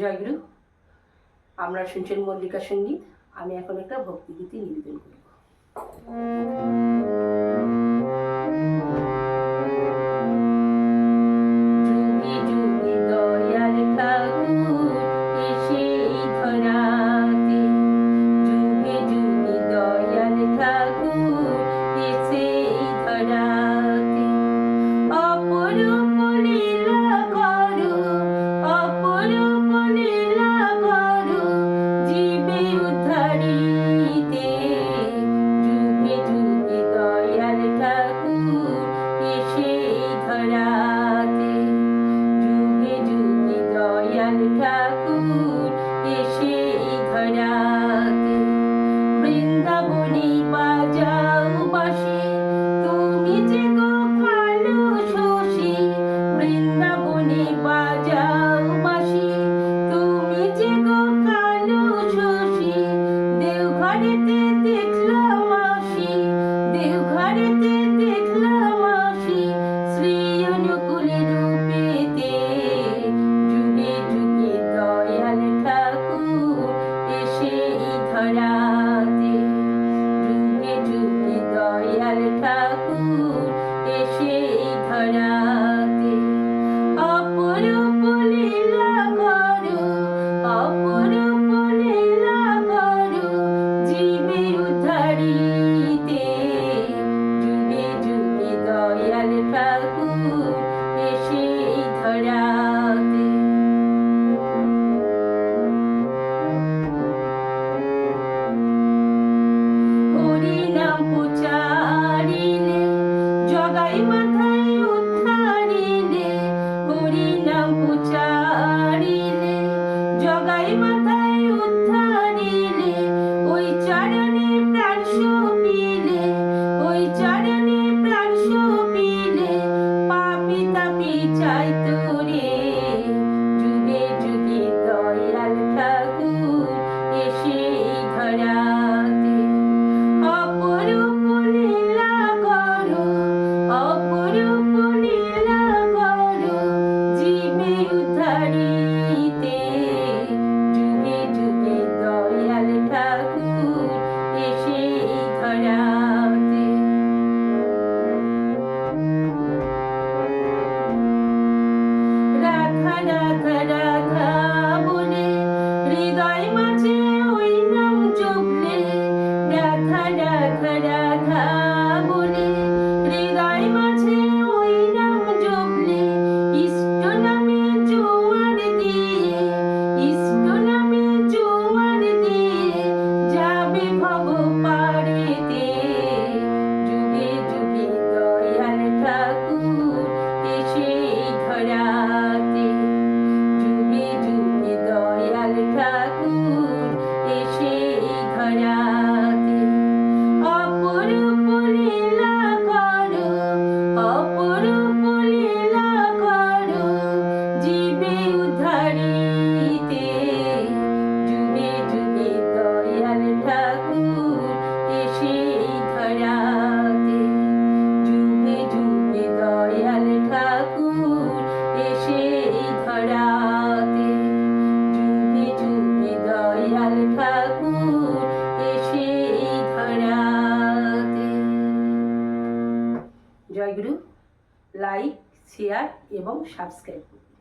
জয়গুরু আমরা শুনছেন মল্লিকা সংগীত। আমি এখন একটা ভক্তিগীতি নিবেদন করব। ঠাকুর এসে ধরা ไหลมาต জয়গুরু লাইক শেয়ার এবং সাবস্ক্রাইব করুন।